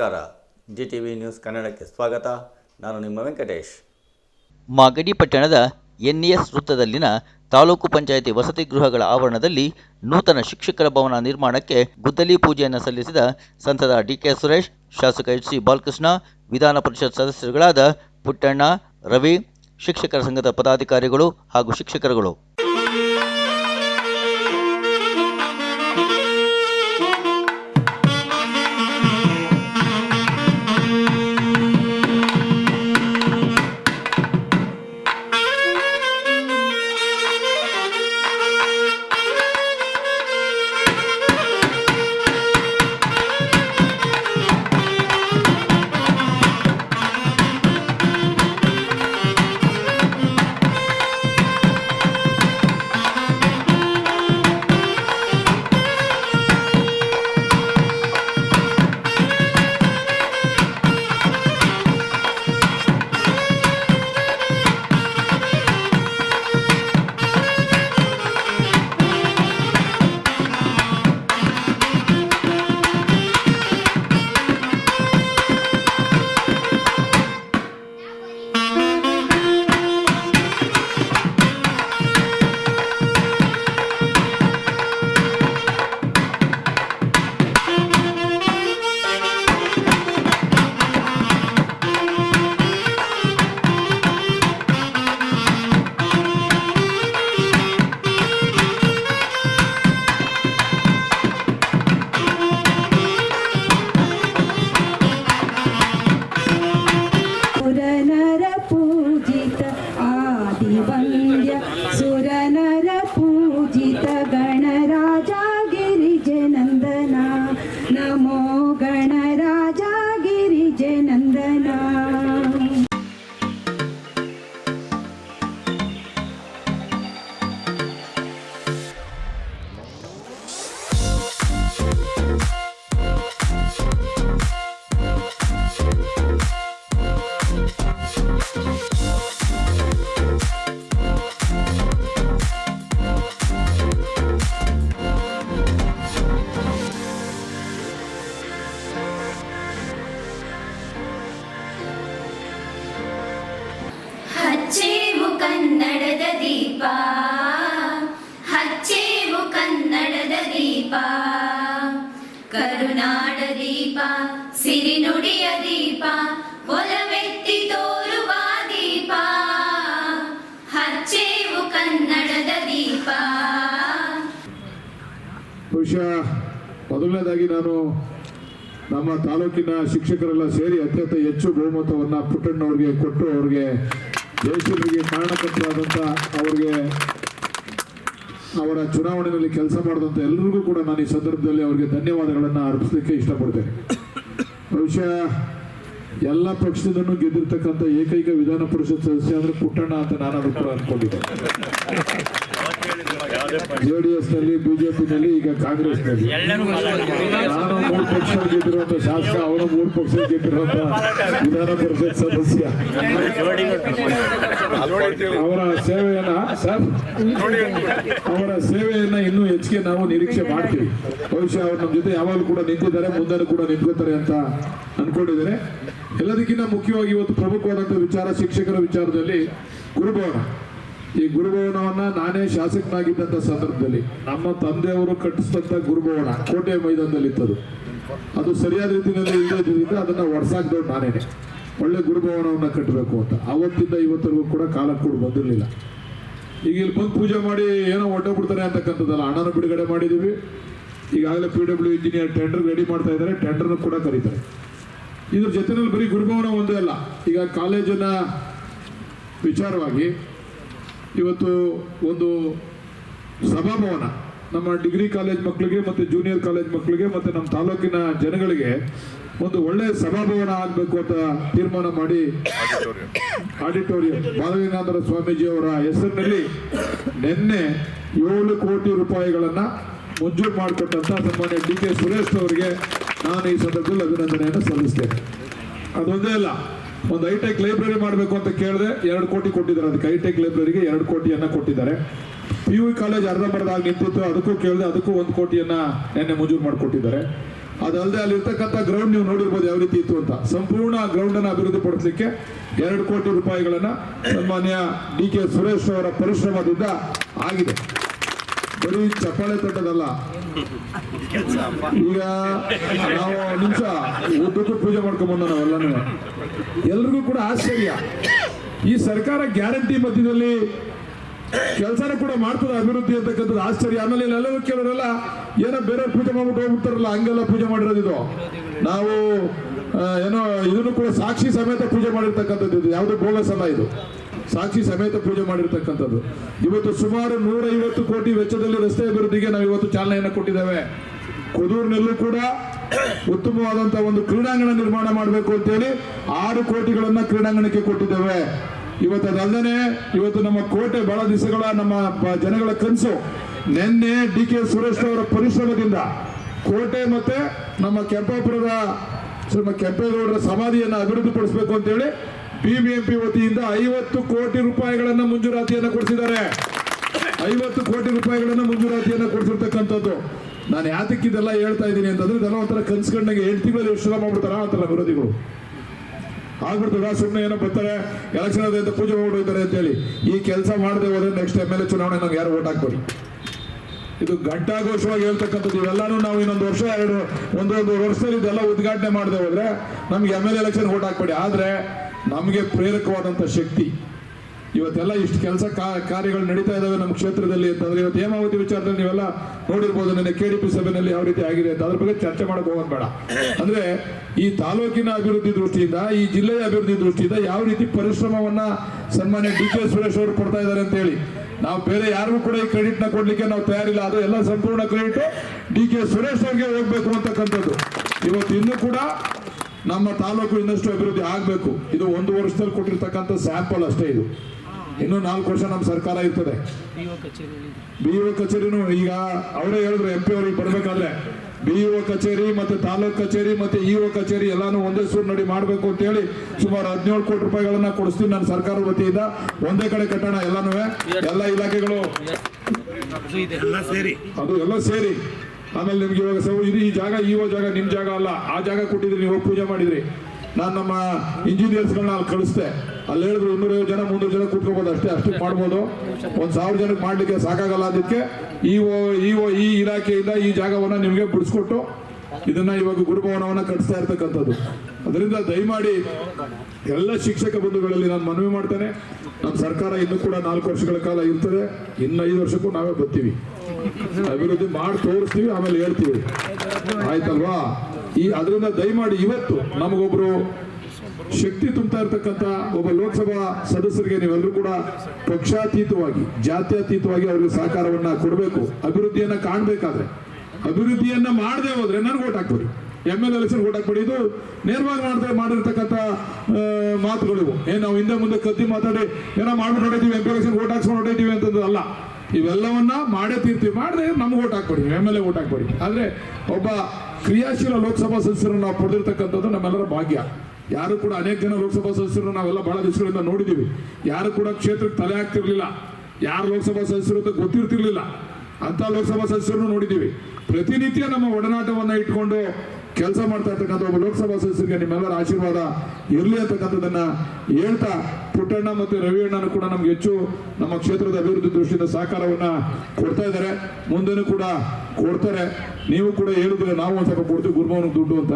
ನಮಸ್ಕಾರ. G T V news ಕನ್ನಡಕ್ಕೆ ಸ್ವಾಗತ. ನಾನು ನಿಮ್ಮ ವೆಂಕಟೇಶ್. ಮಾಗಡಿ ಪಟ್ಟಣದ ಎನ್ಇಎಸ್ ವೃತ್ತದಲ್ಲಿನ ತಾಲೂಕು ಪಂಚಾಯಿತಿ ವಸತಿ ಗೃಹಗಳ ಆವರಣದಲ್ಲಿ ನೂತನ ಶಿಕ್ಷಕರ ಭವನ ನಿರ್ಮಾಣಕ್ಕೆ ಗುದ್ದಲಿ ಪೂಜೆಯನ್ನು ಸಲ್ಲಿಸಿದ ಸಂಸದ ಡಿಕೆ ಸುರೇಶ್, ಶಾಸಕ ಎಚ್ ಸಿ ಬಾಲಕೃಷ್ಣ, ವಿಧಾನ ಪರಿಷತ್ ಸದಸ್ಯರುಗಳಾದ ಪುಟ್ಟಣ್ಣ, ರವಿ, ಶಿಕ್ಷಕರ ಸಂಘದ ಪದಾಧಿಕಾರಿಗಳು ಹಾಗೂ ಶಿಕ್ಷಕರುಗಳು. ನಮ್ಮ ತಾಲೂಕಿನ ಶಿಕ್ಷಕರೆಲ್ಲ ಸೇರಿ ಅತ್ಯಂತ ಹೆಚ್ಚು ಬಹುಮತವನ್ನ ಪುಟ್ಟಣ್ಣವ್ರಿಗೆ ಕೊಟ್ಟು ಅವ್ರಿಗೆ ಜಯಶೀಲರಿಗೆ ಕಾರಣಕರ್ತರಾದಂಥ ಅವ್ರಿಗೆ ಅವರ ಚುನಾವಣೆಯಲ್ಲಿ ಕೆಲಸ ಮಾಡಿದಂಥ ಎಲ್ಲರಿಗೂ ಕೂಡ ನಾನು ಈ ಸಂದರ್ಭದಲ್ಲಿ ಅವರಿಗೆ ಧನ್ಯವಾದಗಳನ್ನು ಅರ್ಪಿಸಲಿಕ್ಕೆ ಇಷ್ಟಪಡ್ತೇನೆ. ಬಹುಶಃ ಎಲ್ಲ ಪಕ್ಷದನ್ನು ಗೆದ್ದಿರ್ತಕ್ಕಂಥ ಏಕೈಕ ವಿಧಾನ ಪರಿಷತ್ ಸದಸ್ಯ ಅಂದ್ರೆ ಪುಟ್ಟಣ್ಣ ಅಂತ ನಾನು ಕೂಡ ಅನ್ಕೊಂಡಿದ್ದೆ. ಜೆಡಿಎಸ್ನಲ್ಲಿ ಬಿಜೆಪಿನಲ್ಲಿ ಈಗ ಕಾಂಗ್ರೆಸ್ನಲ್ಲಿ ನಾನು ಮೂರು ಪಕ್ಷ ಗೆದ್ದಿರುವಂತ ಶಾಸಕ ಅವರು ಮೂರು ಪಕ್ಷ ಗೆದ್ದಿರುವಂತ ವಿಧಾನ ಪರಿಷತ್ ಸದಸ್ಯ. ಅವರ ಸೇವೆಯನ್ನ ಸರ್ ಅವರ ಸೇವೆಯನ್ನ ಇನ್ನೂ ಹೆಚ್ಚಿಗೆ ನಾವು ನಿರೀಕ್ಷೆ ಮಾಡ್ತೀವಿ. ಬಹುಶಃ ಅವ್ರು ನಮ್ಮ ಜೊತೆ ಯಾವಾಗಲೂ ಕೂಡ ನಿಂತಿದ್ದಾರೆ ಮುಂದೆ ಕೂಡ ನಿಂತ್ಕೋತಾರೆ ಅಂತ ಅನ್ಕೊಂಡಿದ್ದಾರೆ ಎಲ್ಲದಕ್ಕಿಂತ ಮುಖ್ಯವಾಗಿ ಇವತ್ತು ಪ್ರಮುಖವಾದಂತಹ ವಿಚಾರ ಶಿಕ್ಷಕರ ವಿಚಾರದಲ್ಲಿ ಗುರುಭವನ. ಈ ಗುರುಭವನವನ್ನ ನಾನೇ ಶಾಸಕನಾಗಿದ್ದಂಥ ಸಂದರ್ಭದಲ್ಲಿ ನಮ್ಮ ತಂದೆಯವರು ಕಟ್ಟಿಸಿದಂತ ಗುರುಭವನ ಕೋಟೆ ಮೈದಾನದಲ್ಲಿ ಇತ್ತದು ಅದು ಸರಿಯಾದ ರೀತಿಯಲ್ಲಿ ಇಲ್ಲದಿದ್ದರಿಂದ ಅದನ್ನ ಒಡ್ಸಾಕ್ದವ್ರು ನಾನೇನೆ. ಒಳ್ಳೆ ಗುರುಭವನವನ್ನ ಕಟ್ಟಬೇಕು ಅಂತ. ಅವತ್ತಿಂದ ಇವತ್ತರೆಗೂ ಕೂಡ ಕಾಲ ಕೂಡ ಬಂದಿರಲಿಲ್ಲ. ಈಗ ಇಲ್ಲಿ ಬಂದು ಪೂಜೆ ಮಾಡಿ ಏನೋ ಬಿಡ್ತಾರೆ ಅಂತಕ್ಕಂಥದ್ದಲ್ಲ. ಹಣನ ಬಿಡುಗಡೆ ಮಾಡಿದ್ದೀವಿ ಈಗಾಗಲೇ P W engineer tender ready ಮಾಡ್ತಾ ಇದ್ದಾರೆ. ಟೆಂಡರ್ನ ಕೂಡ ಕರೀತಾರೆ. ಇದ್ರ ಜೊತೆನಲ್ಲಿ ಬರೀ ಗುರುಭವನ ಒಂದೇ ಅಲ್ಲ. ಈಗ ಕಾಲೇಜಿನ ವಿಚಾರವಾಗಿ ಇವತ್ತು ಒಂದು ಸಭಾಭವನ. ನಮ್ಮ ಡಿಗ್ರಿ ಕಾಲೇಜ್ ಮಕ್ಕಳಿಗೆ ಮತ್ತು ಜೂನಿಯರ್ ಕಾಲೇಜ್ ಮಕ್ಕಳಿಗೆ ಮತ್ತು ನಮ್ಮ ತಾಲೂಕಿನ ಜನಗಳಿಗೆ ಒಂದು ಒಳ್ಳೆ ಸಭಾಭವನ ಆಗಬೇಕು ಅಂತ ತೀರ್ಮಾನ ಮಾಡಿ ಆಡಿಟೋರಿಯಂ. ಬಾಲಗಂಗಾಧರ ಸ್ವಾಮೀಜಿ ಅವರ ಹೆಸರಿನಲ್ಲಿ ನಿನ್ನೆ ಏಳು ಕೋಟಿ ರೂಪಾಯಿಗಳನ್ನು ಮಂಜೂರು ಮಾಡಿಕೊಟ್ಟಂತ ಸನ್ಮಾನ್ಯ ಡಿ ಕೆ ಸುರೇಶ್ ಅವರಿಗೆ ನಾನು ಈ ಸಂದರ್ಭದಲ್ಲಿ ಅಭಿನಂದನೆಯನ್ನು ಸಲ್ಲಿಸ್ತೇನೆ. ಅದೊಂದೇ ಅಲ್ಲ ಒಂದು ಹೈಟೆಕ್ ಲೈಬ್ರರಿ ಮಾಡಬೇಕು ಅಂತ ಕೇಳಿದೆ ಎರಡು ಕೋಟಿ ಕೊಟ್ಟಿದ್ದಾರೆ. ಅದಕ್ಕೆ ಹೈಟೆಕ್ ಲೈಬ್ರರಿಗೆ ಎರಡು ಕೋಟಿಯನ್ನ ಕೊಟ್ಟಿದ್ದಾರೆ. ಪಿ ಯು ಕಾಲೇಜ್ ಅರ್ಧ ಆಗಿ ನಿಂತಿತ್ತು. ಅದಕ್ಕೂ ಕೇಳಿದೆ ಅದಕ್ಕೂ ಒಂದು ಕೋಟಿಯನ್ನ ನಿನ್ನೆ ಮಂಜೂರು ಮಾಡಿಕೊಟ್ಟಿದ್ದಾರೆ. ಅದಲ್ಲದೆ ಅಲ್ಲಿರ್ತಕ್ಕಂಥ ಗ್ರೌಂಡ್ ನೀವು ನೋಡಿರ್ಬೋದು ಯಾವ ರೀತಿ ಇತ್ತು ಅಂತ. ಸಂಪೂರ್ಣ ಗ್ರೌಂಡ್ ಅನ್ನು ಅಭಿವೃದ್ಧಿ ಪಡಿಸಲಿಕ್ಕೆ ಎರಡು ಕೋಟಿ ರೂಪಾಯಿಗಳನ್ನು ಸನ್ಮಾನ್ಯ ಡಿ ಕೆ ಸುರೇಶ್ ಅವರ ಪರಿಶ್ರಮದಿಂದ ಆಗಿದೆ. ಬರೀ ಚಪ್ಪಾಳೆ ತಟ್ಟದಲ್ಲ ಈಗ ನಾವು ನಿಮಿಷ ಉದ್ದಕ್ಕೂ ಪೂಜೆ ಮಾಡ್ಕೊಂಬಂದ ಎಲ್ರಿಗೂ ಕೂಡ ಆಶ್ಚರ್ಯ. ಈ ಸರ್ಕಾರ ಗ್ಯಾರಂಟಿ ಮಧ್ಯದಲ್ಲಿ ಕೆಲಸನ ಕೂಡ ಮಾಡ್ತದೆ ಅಭಿವೃದ್ಧಿ ಅಂತಕ್ಕಂಥದ್ದು ಆಶ್ಚರ್ಯ. ಆಮೇಲೆ ಎಲ್ಲರೂ ಕೆಲವರೆಲ್ಲ ಏನೋ ಬೇರೆ ಪೂಜೆ ಮಾಡ್ಬಿಟ್ಟು ಹೋಗ್ಬಿಡ್ತಾರಲ್ಲ, ಹಂಗೆಲ್ಲ ಪೂಜೆ ಮಾಡಿರೋದು ಇದು. ನಾವು ಏನೋ ಇದನ್ನು ಕೂಡ ಸಾಕ್ಷಿ ಸಮೇತ ಪೂಜೆ ಮಾಡಿರ್ತಕ್ಕಂಥದ್ದು ಇದು, ಯಾವುದೇ ಬೋಗಸ್ ಅಲ್ಲ ಇದು. ಸಾಕ್ಷಿ ಸಮೇತ ಪೂಜೆ ಮಾಡಿರ್ತಕ್ಕಂಥದ್ದು. ಇವತ್ತು ಸುಮಾರು ನೂರೈವತ್ತು ಕೋಟಿ ವೆಚ್ಚದಲ್ಲಿ ರಸ್ತೆ ಅಭಿವೃದ್ಧಿಗೆ ನಾವು ಇವತ್ತು ಚಾಲನೆಯನ್ನು ಕೊಟ್ಟಿದ್ದೇವೆ. ಕುದೂರಿನಲ್ಲೂ ಕೂಡ ಉತ್ತಮವಾದಂತಹ ಒಂದು ಕ್ರೀಡಾಂಗಣ ನಿರ್ಮಾಣ ಮಾಡಬೇಕು ಅಂತೇಳಿ ಆರು ಕೋಟಿಗಳನ್ನ ಕ್ರೀಡಾಂಗಣಕ್ಕೆ ಕೊಟ್ಟಿದ್ದೇವೆ. ಇವತ್ತು ಅದಲ್ಲದೆ ಇವತ್ತು ನಮ್ಮ ಕೋಟೆ ಬಹಳ ದಿವಸಗಳ ನಮ್ಮ ಜನಗಳ ಕನಸು. ನಿನ್ನೆ ಡಿ ಕೆ ಸುರೇಶ್ ಅವರ ಪರಿಶ್ರಮದಿಂದ ಕೋಟೆ ಮತ್ತೆ ನಮ್ಮ ಕೆಂಪಾಪುರದ ಶ್ರೀಮ ಕೆಂಪೇಗೌಡರ ಸಮಾಧಿಯನ್ನು ಅಭಿವೃದ್ಧಿಪಡಿಸಬೇಕು ಅಂತೇಳಿ ಬಿಬಿಎಂಪಿ ವತಿಯಿಂದ ಐವತ್ತು ಕೋಟಿ ರೂಪಾಯಿಗಳನ್ನು ಮಂಜೂರಾತಿಯನ್ನು ಕೊಡಿಸಿದ್ದಾರೆ. ಐವತ್ತು ಕೋಟಿ ರೂಪಾಯಿಗಳನ್ನು ಮಂಜೂರಾತಿಯನ್ನು ಕೊಡಿಸಿರ್ತಕ್ಕಂಥದ್ದು. ನಾನು ಯಾತಕ್ಕೆ ಇದೆಲ್ಲ ಹೇಳ್ತಾ ಇದ್ದೀನಿ ಅಂತಂದ್ರೆ ಇದೆಲ್ಲ ಒಂಥರ ಕನ್ಸ್ಕೊಂಡಂಗೆ ಎಂಟು ತಿಂಗಳಲ್ಲಿ ಎಷ್ಟು ಮಾಡ್ಬಿಡ್ತಾರ ಆತರ ವಿರೋಧಿಗಳು. ಆಗ್ಬಿಡ್ತದ ಸುಮ್ಮನೆ ಏನೋ ಬರ್ತಾರೆ ಎಲೆಕ್ಷನ್ ಅದೇ ಅಂತ ಪೂಜೆ ಮಾಡ್ಬಿಡ್ತಾರೆ ಅಂತೇಳಿ ಈ ಕೆಲಸ ಮಾಡದೆ ಹೋದ್ರೆ ನೆಕ್ಸ್ಟ್ ಎಂ ಎಲ್ ಎ ಚುನಾವಣೆ ನಮ್ಗೆ ಯಾರು ಓಟ್ ಹಾಕ್ಬೋದು? ಇದು ಘಂಟಾಘೋಷವಾಗಿ ಹೇಳ್ತಕ್ಕಂಥದ್ದು. ಇವೆಲ್ಲಾನು ನಾವು ಇನ್ನೊಂದು ವರ್ಷ, ಎರಡು, ಒಂದೊಂದು ವರ್ಷದಲ್ಲಿ ಇದೆಲ್ಲ ಉದ್ಘಾಟನೆ ಮಾಡದೆ ಹೋದ್ರೆ ನಮ್ಗೆ ಎಂ ಎಲ್ ಎಲೆಕ್ಷನ್ ಓಟ್ ಹಾಕ್ಬೇಡಿ. ಆದ್ರೆ ನಮಗೆ ಪ್ರೇರಕವಾದಂಥ ಶಕ್ತಿ. ಇವತ್ತೆಲ್ಲ ಇಷ್ಟು ಕೆಲಸ ಕಾರ್ಯಗಳು ನಡೀತಾ ಇದ್ದಾವೆ ನಮ್ಮ ಕ್ಷೇತ್ರದಲ್ಲಿ ಅಂತಂದ್ರೆ ಇವತ್ತು ಹೇಮಾವತಿ ವಿಚಾರದಲ್ಲಿ ನೀವೆಲ್ಲ ನೋಡಿರ್ಬೋದು, ನನ್ನ ಕೆ ಡಿ ಪಿ ಸಭೆಯಲ್ಲಿ ಯಾವ ರೀತಿ ಆಗಿದೆ ಅಂತ. ಅದ್ರ ಬಗ್ಗೆ ಚರ್ಚೆ ಮಾಡೋಕೆ ಹೋಗೋದು ಬೇಡ. ಅಂದ್ರೆ ಈ ತಾಲೂಕಿನ ಅಭಿವೃದ್ಧಿ ದೃಷ್ಟಿಯಿಂದ, ಈ ಜಿಲ್ಲೆಯ ಅಭಿವೃದ್ಧಿ ದೃಷ್ಟಿಯಿಂದ ಯಾವ ರೀತಿ ಪರಿಶ್ರಮವನ್ನ ಸನ್ಮಾನ್ಯ ಡಿ ಕೆ ಸುರೇಶ್ ಅವರು ಕೊಡ್ತಾ ಇದ್ದಾರೆ ಅಂತ ಹೇಳಿ. ನಾವು ಬೇರೆ ಯಾರಿಗೂ ಕೂಡ ಈ ಕ್ರೆಡಿಟ್ನ ಕೊಡ್ಲಿಕ್ಕೆ ನಾವು ತಯಾರಿಲ್ಲ. ಅದು ಎಲ್ಲ ಸಂಪೂರ್ಣ ಕ್ರೆಡಿಟ್ ಡಿ ಕೆ ಸುರೇಶ್ ಅವ್ರಿಗೆ ಹೋಗ್ಬೇಕು ಅಂತಕ್ಕಂಥದ್ದು. ಇವತ್ತು ಇನ್ನೂ ಕೂಡ ನಮ್ಮ ತಾಲೂಕು ಇನ್ನಷ್ಟು ಅಭಿವೃದ್ಧಿ ಆಗಬೇಕು. ಇದು ಒಂದು ವರ್ಷದಲ್ಲಿ ಕೊಟ್ಟಿರ್ತಕ್ಕಂಥ ಸ್ಯಾಂಪಲ್ ಅಷ್ಟೇ ಇದು. ಇನ್ನು ನಾಲ್ಕು ವರ್ಷ ನಮ್ಮ ಸರ್ಕಾರ ಇರ್ತದೆ. ಬಿ ಒ ಕಚೇರಿನೂ ಈಗ ಅವರೇ ಹೇಳಿದ್ರು ಎಂ ಪಿ ಅವ್ರಿಗೆ ಬರ್ಬೇಕಾದ್ರೆ ಬಿ ಒ ಕಚೇರಿ ಮತ್ತೆ ತಾಲೂಕ್ ಕಚೇರಿ ಮತ್ತೆ ಇ ಒ ಕಚೇರಿ ಎಲ್ಲಾನು ಒಂದೇ ಸೂರಿನಡಿ ಮಾಡಬೇಕು ಅಂತ ಹೇಳಿ ಸುಮಾರು ಹದಿನೇಳು ಕೋಟಿ ರೂಪಾಯಿಗಳನ್ನ ಕೊಡಿಸ್ತೀನಿ ನನ್ನ ಸರ್ಕಾರದ ವತಿಯಿಂದ. ಒಂದೇ ಕಡೆ ಕಟ್ಟೋಣ ಎಲ್ಲಾನು ಎಲ್ಲ ಇಲಾಖೆಗಳು. ಅದು ಎಲ್ಲ ಸೇರಿ. ಆಮೇಲೆ ನಿಮ್ಗೆ ಇವಾಗ ಸೌ ಇದು ಈ ಜಾಗ ಇವ ಜಾಗ ನಿಮ್ಮ ಜಾಗ ಅಲ್ಲ. ಆ ಜಾಗ ಕೊಟ್ಟಿದ್ರಿ ನೀವು ಪೂಜೆ ಮಾಡಿದ್ರಿ. ನಾನು ನಮ್ಮ ಇಂಜಿನಿಯರ್ಸ್ಗಳನ್ನ ಅಲ್ಲಿ ಕಳಿಸ್ದೆ. ಅಲ್ಲಿ ಹೇಳಿದ್ರು ಇನ್ನೂರೈವತ್ತು ಜನ, ಮುನ್ನೂರು ಜನ ಕೂತ್ಕೋಬೋದು ಅಷ್ಟೇ, ಅಷ್ಟು ಮಾಡ್ಬೋದು. ಒಂದು ಸಾವಿರ ಜನಕ್ಕೆ ಮಾಡಲಿಕ್ಕೆ ಸಾಕಾಗಲ್ಲ ಅದಕ್ಕೆ ಈ ಓ ಈ ಇಲಾಖೆಯಿಂದ ಈ ಜಾಗವನ್ನು ನಿಮಗೆ ಬಿಡಿಸ್ಕೊಟ್ಟು ಇದನ್ನ ಇವಾಗ ಗುರುಭವನವನ್ನ ಕಟ್ಟಿಸ್ತಾ ಇರ್ತಕ್ಕಂಥದ್ದು. ಅದರಿಂದ ದಯಮಾಡಿ ಎಲ್ಲ ಶಿಕ್ಷಕ ಬಂಧುಗಳಲ್ಲಿ ನಾನು ಮನವಿ ಮಾಡ್ತೇನೆ. ನಮ್ಮ ಸರ್ಕಾರ ಇನ್ನೂ ಕೂಡ ನಾಲ್ಕು ವರ್ಷಗಳ ಕಾಲ ಇರ್ತದೆ. ಇನ್ನು ಐದು ವರ್ಷಕ್ಕೂ ನಾವೇ ಬರ್ತೀವಿ. ಅಭಿವೃದ್ಧಿ ಮಾಡಿ ತೋರಿಸ್ತೀವಿ, ಆಮೇಲೆ ಹೇಳ್ತೀವಿ. ಆಯ್ತಲ್ವಾ? ಈ ಅದರಿಂದ ದಯಮಾಡಿ ಇವತ್ತು ನಮಗೊಬ್ರು ಶಕ್ತಿ ತುಂಬ್ತಾ ಇರ್ತಕ್ಕಂಥ ಒಬ್ಬ ಲೋಕಸಭಾ ಸದಸ್ಯರಿಗೆ ನೀವೆಲ್ಲರೂ ಕೂಡ ಪಕ್ಷಾತೀತವಾಗಿ, ಜಾತ್ಯತೀತವಾಗಿ ಅವ್ರಿಗೆ ಸಹಕಾರವನ್ನ ಕೊಡಬೇಕು. ಅಭಿವೃದ್ಧಿಯನ್ನ ಕಾಣ್ಬೇಕಾದ್ರೆ. ಅಭಿವೃದ್ಧಿಯನ್ನ ಮಾಡದೆ ಹೋದ್ರೆ ನನಗೆ ಓಟ್ ಹಾಕ್ಬೋದು ಎಂ ಎಲ್ ಎಲೆಕ್ಷನ್ ಓಟ್ ಹಾಕ್ಬೇಡಿ. ಇದು ನೇರವಾಗಿ ಮಾಡ್ತಾ ಮಾಡಿರ್ತಕ್ಕಂಥ ಮಾತುಗಳಿವು ಏನ್ ನಾವು ಹಿಂದೆ ಮುಂದೆ ಕದ್ದಿ ಮಾತಾಡಿ, ಏನೋ ಮಾಡ್ಬಿಟ್ಟು ಹೊಡಿತೀವಿ ಎಂ ಪಿ ಎಲೆಕ್ಷನ್ ಓಟ್ ಹಾಕ್ಸ್ಕೊಂಡು ಹೊಡಿತೀವಿ ಅಂತಂದು ಅಲ್ಲ. ಇವೆಲ್ಲವನ್ನ ಮಾಡೇ ತೀರ್ತೀವಿ ಮಾಡದೆ ನಮ್ಗೆ ಓಟ್ ಹಾಕ್ಬೇಡಿ, ಎಂ ಎಲ್ ಎ ಓಟ್ ಹಾಕ್ಬೇಡಿ. ಆದ್ರೆ ಒಬ್ಬ ಕ್ರಿಯಾಶೀಲ ಲೋಕಸಭಾ ಸದಸ್ಯರನ್ನು ನಾವು ಪಡೆದಿರ್ತಕ್ಕಂಥದ್ದು ನಮ್ಮೆಲ್ಲರ ಭಾಗ್ಯ. ಯಾರು ಕೂಡ ಅನೇಕ ಜನ ಲೋಕಸಭಾ ಸದಸ್ಯರು ನಾವೆಲ್ಲ ಬಹಳ ದಿವಸಗಳಿಂದ ನೋಡಿದ್ದೀವಿ ಯಾರು ಕೂಡ ಕ್ಷೇತ್ರಕ್ಕೆ ತಲೆ ಹಾಕ್ತಿರ್ಲಿಲ್ಲ. ಯಾರು ಲೋಕಸಭಾ ಸದಸ್ಯರು ಅಂತ ಗೊತ್ತಿರ್ತಿರ್ಲಿಲ್ಲ. ಅಂತ ಲೋಕಸಭಾ ಸದಸ್ಯರನ್ನು ನೋಡಿದ್ದೀವಿ ಪ್ರತಿನಿತ್ಯ ನಮ್ಮ ಒಡನಾಟವನ್ನು ಇಟ್ಕೊಂಡು ಕೆಲಸ ಮಾಡ್ತಾ ಇರ್ತಕ್ಕಂಥ ಒಬ್ಬ ಲೋಕಸಭಾ ಸದಸ್ಯರಿಗೆ ನಿಮ್ಮೆಲ್ಲರ ಆಶೀರ್ವಾದ ಇರಲಿ ಅಂತಕ್ಕಂಥದ್ದನ್ನ ಹೇಳ್ತಾ ಪುಟ್ಟಣ್ಣ ಮತ್ತು ರವಿ ಅಣ್ಣನೂ ಕೂಡ ನಮ್ಗೆ ಹೆಚ್ಚು ನಮ್ಮ ಕ್ಷೇತ್ರದ ಅಭಿವೃದ್ಧಿ ದೃಷ್ಟಿಯಿಂದ ಸಹಕಾರವನ್ನ ಕೊಡ್ತಾ ಇದ್ದಾರೆ. ಮುಂದೆನೂ ಕೂಡ ಕೊಡ್ತಾರೆ. ನೀವು ಕೂಡ ಹೇಳಿದ್ರೆ ನಾವು ಒಂದ್ ಸ್ವಲ್ಪ ಕೊಡ್ತೀವಿ ಗುರುಭವನಕ್ಕೆ ದುಡ್ಡು ಅಂತ.